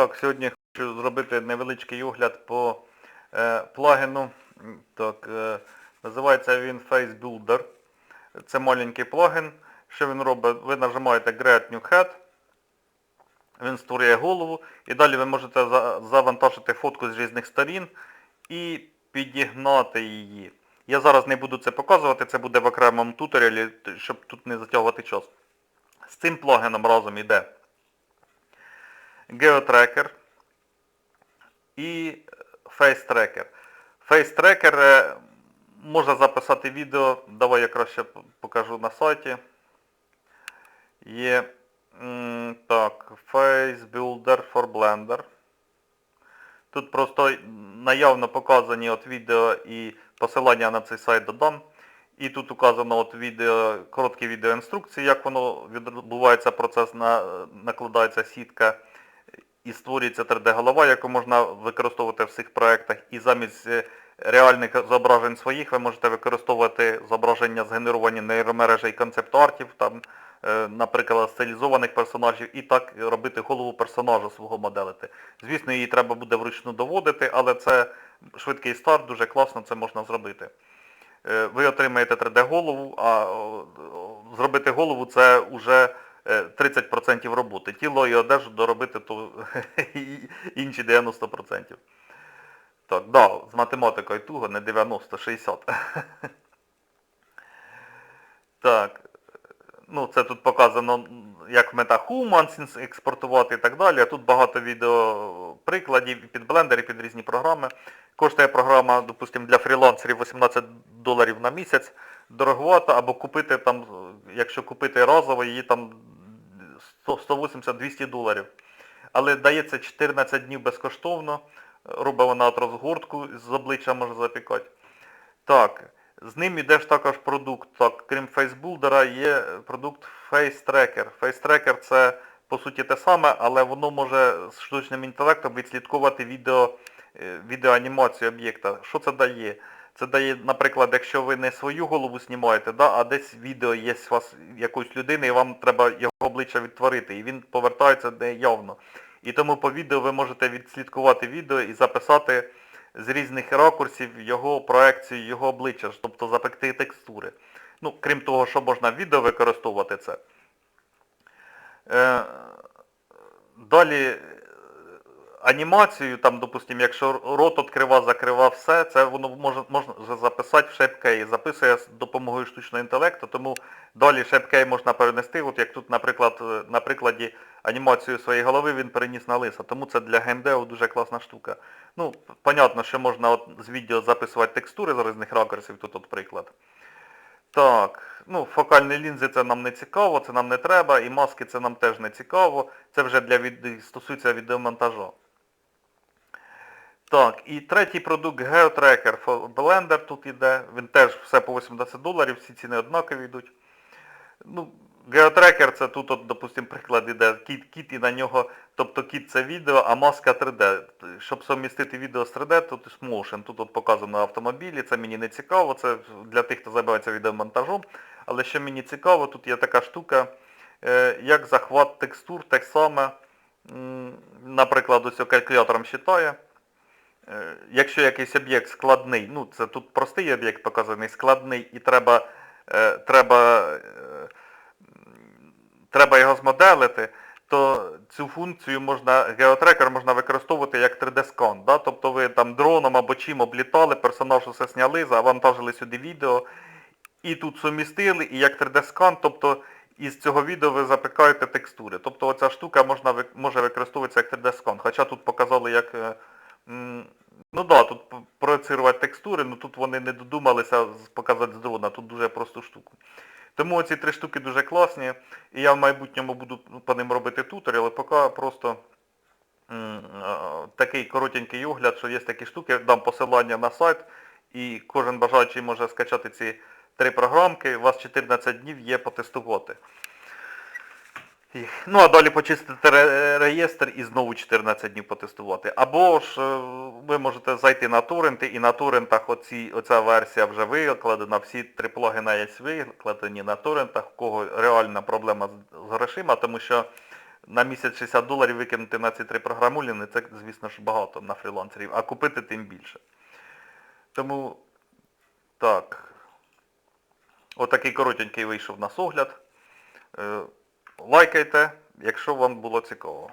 Так, сьогодні хочу зробити невеличкий огляд по е, плагіну. Так, е, називається він Face Builder. Це маленький плагін. Що він робить? Ви нажимаєте Create New Head. Він створює голову. І далі ви можете за- завантажити фотку з різних сторін і підігнати її. Я зараз не буду це показувати, це буде в окремому туторіалі, щоб тут не затягувати час. З цим плагіном разом йде GeoTracker і Face Tracker. Face е, можна записати відео, давай я краще покажу на сайті. Є так, Face Builder for Blender. Тут просто наявно показані от відео і посилання на цей сайт додам. І тут указано от відео, короткі відеоінструкції, як воно відбувається процес, на, накладається сітка і створюється 3D-голова, яку можна використовувати в всіх проєктах. І замість е, реальних зображень своїх ви можете використовувати зображення згенеровані нейромережей концепт-артів, там, е, наприклад, стилізованих персонажів, і так робити голову персонажа свого моделити. Звісно, її треба буде вручну доводити, але це швидкий старт, дуже класно це можна зробити. Е, Ви отримаєте 3D-голову, а зробити голову це вже 30% роботи. Тіло і одежу доробити то інші 90%. Так, да, з математикою туго, не 90, 60. Так, ну це тут показано, як в метах експортувати і так далі. Тут багато відео прикладів і під і під різні програми. Коштує програма, допустимо, для фрілансерів 18 доларів на місяць, дороговато, або купити там, якщо купити разово, її там 180-200 доларів. Але дається 14 днів безкоштовно, робить вона от розгортку з обличчя може запікати. Так, з ним іде ж також продукт. Так, крім фейсбулдера, є продукт Face Tracker. Face Tracker це по суті те саме, але воно може з штучним інтелектом відслідковувати відео, е, відеоанімацію об'єкта. Що це дає? Це дає, наприклад, якщо ви не свою голову знімаєте, да, а десь відео є у вас якоїсь людини, і вам треба його обличчя відтворити, і він повертається неявно. І тому по відео ви можете відслідкувати відео і записати з різних ракурсів його проекцію, його обличчя, тобто запекти текстури. Ну, крім того, що можна в відео використовувати це. Е, далі анімацію, там, допустимо, якщо рот відкрива, закрива все, це воно може, можна записати в ShapeKey. Записує з допомогою штучного інтелекту, тому далі ShapeKey можна перенести, от як тут, наприклад, е, на прикладі анімацію своєї голови він переніс на лиса. Тому це для геймдеву дуже класна штука. Ну, понятно, що можна от з відео записувати текстури з різних ракурсів, тут от приклад. Так, ну, фокальні лінзи це нам не цікаво, це нам не треба, і маски це нам теж не цікаво. Це вже для від... стосується відеомонтажу. Так, і третій продукт GeoTracker Blender тут іде. Він теж все по 80 доларів, всі ціни однакові йдуть. Ну, GeoTracker це тут, от, допустим, приклад іде кіт, кіт і на нього, тобто кіт це відео, а маска 3D. Щоб совмістити відео з 3D, тут Motion. Тут от показано автомобілі, це мені не цікаво, це для тих, хто займається відеомонтажом. Але що мені цікаво, тут є така штука, е, як захват текстур, так само, наприклад, ось калькулятором считає. Е, Якщо якийсь об'єкт складний, ну це тут простий об'єкт показаний, складний і треба, е, треба, е, треба його змоделити, то цю функцію можна, геотрекер можна використовувати як 3D-скан. Да? Тобто ви там дроном або чим облітали, персонаж усе зняли, завантажили сюди відео і тут сумістили, і як 3D-скан, тобто із цього відео ви запікаєте текстури. Тобто оця штука можна, може використовуватися як 3D-скан. Хоча тут показали як... Ну да, тут проецирувати текстури, ну тут вони не додумалися показати з дрона, тут дуже просту штуку. Тому ці три штуки дуже класні, і я в майбутньому буду по ним робити туторіал, але поки просто такий коротенький огляд, що є такі штуки, дам посилання на сайт, і кожен бажаючий може скачати ці три програмки, у вас 14 днів є потестувати. Ну, а далі почистити реєстр і знову 14 днів потестувати. Або ж е, ви можете зайти на торренти і на торрентах оці, оця версія вже викладена, всі три плагіна є викладені на торрентах, у кого реальна проблема з, грошима, тому що на місяць 60 доларів викинути на ці три програмуліни, це, звісно ж, багато на фрілансерів, а купити тим більше. Тому так. Отакий коротенький вийшов у нас огляд. Е, Лайкайте, якщо вам було цікаво.